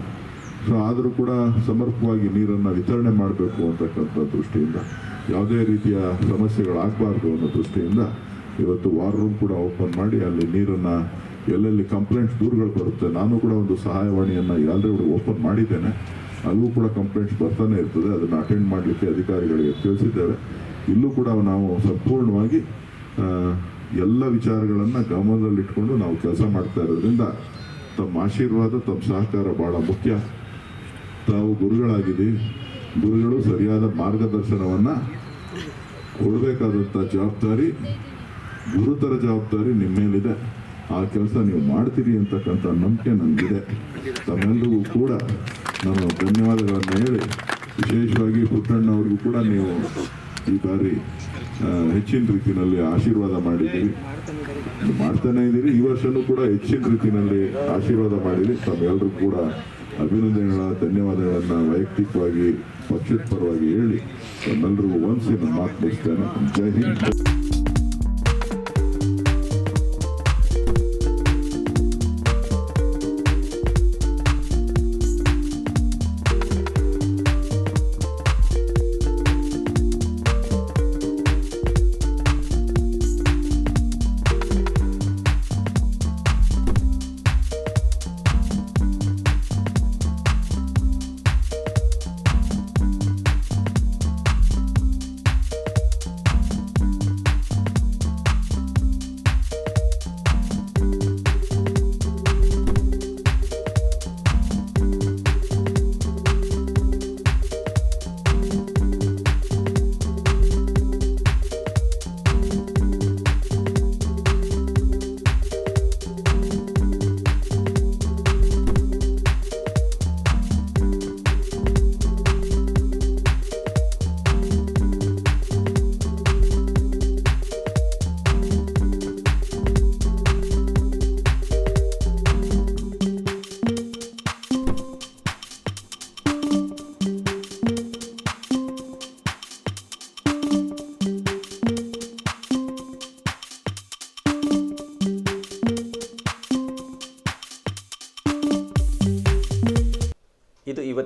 ಸೊ ಆದರೂ ಕೂಡ ಸಮರ್ಪಕವಾಗಿ ನೀರನ್ನು ವಿತರಣೆ ಮಾಡಬೇಕು ಅಂತಕ್ಕಂಥ ದೃಷ್ಟಿಯಿಂದ, ಯಾವುದೇ ರೀತಿಯ ಸಮಸ್ಯೆಗಳಾಗಬಾರ್ದು ಅನ್ನೋ ದೃಷ್ಟಿಯಿಂದ ಇವತ್ತು ವಾರ್ ರೂಮ್ ಕೂಡ ಓಪನ್ ಮಾಡಿ ಅಲ್ಲಿ ನೀರನ್ನು ಎಲ್ಲೆಲ್ಲಿ ಕಂಪ್ಲೇಂಟ್ಸ್ ದೂರುಗಳು ಬರುತ್ತೆ, ನಾನು ಕೂಡ ಒಂದು ಸಹಾಯವಾಣಿಯನ್ನು ಕೂಡ ಓಪನ್ ಮಾಡಿದ್ದೇನೆ. ಅಲ್ಲೂ ಕೂಡ ಕಂಪ್ಲೇಂಟ್ಸ್ ಬರ್ತಾನೆ ಇರ್ತದೆ, ಅದನ್ನು ಅಟೆಂಡ್ ಮಾಡಲಿಕ್ಕೆ ಅಧಿಕಾರಿಗಳಿಗೆ ತಿಳಿಸಿದ್ದೇವೆ. ಇಲ್ಲೂ ಕೂಡ ನಾವು ಸಂಪೂರ್ಣವಾಗಿ ಎಲ್ಲ ವಿಚಾರಗಳನ್ನು ಗಮನದಲ್ಲಿಟ್ಕೊಂಡು ನಾವು ಕೆಲಸ ಮಾಡ್ತಾ ಇರೋದ್ರಿಂದ ತಮ್ಮ ಆಶೀರ್ವಾದ, ತಮ್ಮ ಸಹಕಾರ ಭಾಳ ಮುಖ್ಯ. ತಾವು ಗುರುಗಳಾಗಿದ್ದೀವಿ ಗುರುಗಳು ಸರಿಯಾದ ಮಾರ್ಗದರ್ಶನವನ್ನು ಕೊಡಬೇಕಾದಂಥ ಜವಾಬ್ದಾರಿ, ಗುರುತರ ಜವಾಬ್ದಾರಿ ನಿಮ್ಮ ಮೇಲಿದೆ. ಆ ಕೆಲಸ ನೀವು ಮಾಡ್ತೀರಿ ಅಂತಕ್ಕಂಥ ನಂಬಿಕೆ ನನಗಿದೆ. ತಮ್ಮೆಲ್ಲರಿಗೂ ಕೂಡ ನಾನು ಧನ್ಯವಾದಗಳನ್ನು ಹೇಳಿ, ವಿಶೇಷವಾಗಿ ಪುಟ್ಟಣ್ಣವ್ರಿಗೂ ಕೂಡ ನೀವು ಈ ಬಾರಿ ಹೆಚ್ಚಿನ ರೀತಿಯಲ್ಲಿ ಆಶೀರ್ವಾದ ಮಾಡಿದ್ದೀರಿ. ಮಾಡ್ತಾನೆ ಇದ್ದೀರಿ. ಈ ವರ್ಷನೂ ಕೂಡ ಹೆಚ್ಚಿನ ರೀತಿಯಲ್ಲಿ ಆಶೀರ್ವಾದ ಮಾಡಿದ್ದೀರಿ. ತಮ್ಮೆಲ್ಲರೂ ಕೂಡ ಅಭಿನಂದನೆಗಳ ಧನ್ಯವಾದಗಳನ್ನು ವೈಯಕ್ತಿಕವಾಗಿ ಪಕ್ಷದ ಪರವಾಗಿ ಹೇಳಿ. ನನ್ನೆಲ್ಲರಿಗೂ ಒಂದ್ಸಿ ಮಾತು ಮುಗಿಸ್ತೇನೆ. ಜೈ ಹಿಂದ್.